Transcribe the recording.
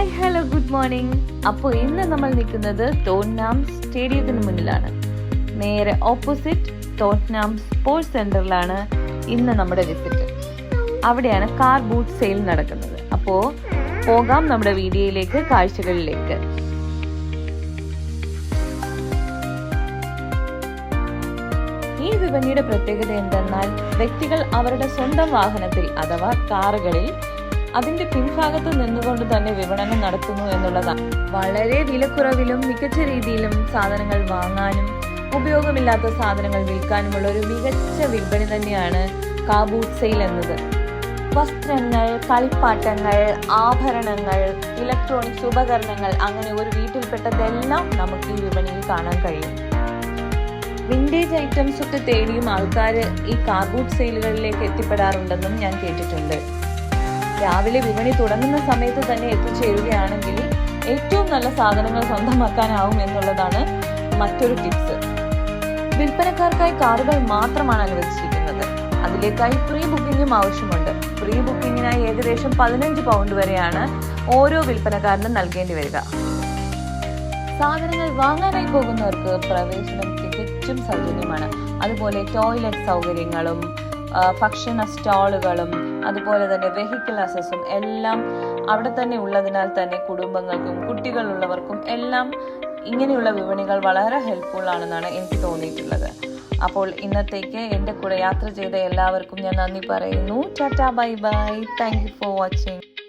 Hi hello good morning അപ്പോൾ ഇന്ന് നമ്മൾ നിൽക്കുന്നത് തോട്ട്നാം സ്റ്റേഡിയത്തിന് മുന്നിലാണ്. നേരെ ഓപ്പോസിറ്റ് തോട്ട്നാം സ്പോർട്സ് സെന്ററിലാണ് ഇന്ന് നമ്മുടെ വിസിറ്റ് അവിടെയാണ് കാർ ബൂട്ട് സെയിൽ നടക്കുന്നത്. അപ്പോൾ പോകാം നമ്മുടെ വീഡിയോയിലേക്ക് കാഴ്ചകളിലേക്ക്. ഈ വിപണിയുടെ പ്രത്യേകത എന്തെന്നാൽ വ്യക്തികൾ അവരുടെ സ്വന്തം വാഹനത്തിൽ അഥവാ കാറുകളിൽ അതിന്റെ പിൻഭാഗത്ത് നിന്നുകൊണ്ട് തന്നെ വിപണനം നടത്തുന്നു എന്നുള്ളതാണ്. വളരെ വിലക്കുറവിലും മികച്ച രീതിയിലും സാധനങ്ങൾ വാങ്ങാനും ഉപയോഗമില്ലാത്ത സാധനങ്ങൾ വിൽക്കാനുമുള്ള ഒരു മികച്ച വിപണി തന്നെയാണ് കാബൂട്ട് സെയിൽ എന്നത്. വസ്ത്രങ്ങൾ കളിപ്പാട്ടങ്ങൾ ആഭരണങ്ങൾ ഇലക്ട്രോണിക്സ് ഉപകരണങ്ങൾ അങ്ങനെ ഒരു വീട്ടിൽപ്പെട്ടതെല്ലാം നമുക്ക് ഈ വിപണിയിൽ കാണാൻ കഴിയും. വിന്റേജ് ഐറ്റംസ് ഒക്കെ തേടിയും ആൾക്കാർ ഈ കാർബൂട്ട് സെയിലുകളിലേക്ക് എത്തിപ്പെടാറുണ്ടെന്നും ഞാൻ കേട്ടിട്ടുണ്ട്. രാവിലെ വിപണി തുടങ്ങുന്ന സമയത്ത് തന്നെ എത്തിച്ചേരുകയാണെങ്കിൽ ഏറ്റവും നല്ല സാധനങ്ങൾ സ്വന്തമാക്കാനാവും എന്നുള്ളതാണ് മറ്റൊരു ടിപ്സ്. വിൽപ്പനക്കാർക്കായി കാറുകൾ മാത്രമാണ് അനുവദിച്ചിരിക്കുന്നത്. അതിലേക്കായി പ്രീ ബുക്കിംഗും ആവശ്യമുണ്ട്. പ്രീ ബുക്കിങ്ങിനായി ഏകദേശം പതിനഞ്ച് പൗണ്ട് വരെയാണ് ഓരോ വിൽപ്പനക്കാരനും നൽകേണ്ടി വരിക. സാധനങ്ങൾ വാങ്ങാനായി പോകുന്നവർക്ക് പ്രവേശനം തികച്ചും സൗജന്യമാണ്. അതുപോലെ ടോയ്ലറ്റ് സൗകര്യങ്ങളും ഭക്ഷണ സ്റ്റാളുകളും അതുപോലെ തന്നെ വെഹിക്കിൾ അസസും എല്ലാം അവിടെ തന്നെ ഉള്ളതിനാൽ തന്നെ കുടുംബങ്ങൾക്കും കുട്ടികളുള്ളവർക്കും എല്ലാം ഇങ്ങനെയുള്ള വിപണികൾ വളരെ ഹെൽപ്ഫുൾ ആണെന്നാണ് എനിക്ക് തോന്നിയിട്ടുള്ളത്. അപ്പോൾ ഇന്നത്തേക്ക് എന്റെ കൂടെ യാത്ര ചെയ്ത എല്ലാവർക്കും ഞാൻ നന്ദി പറയുന്നു. Tata bye bye. Thank you for watching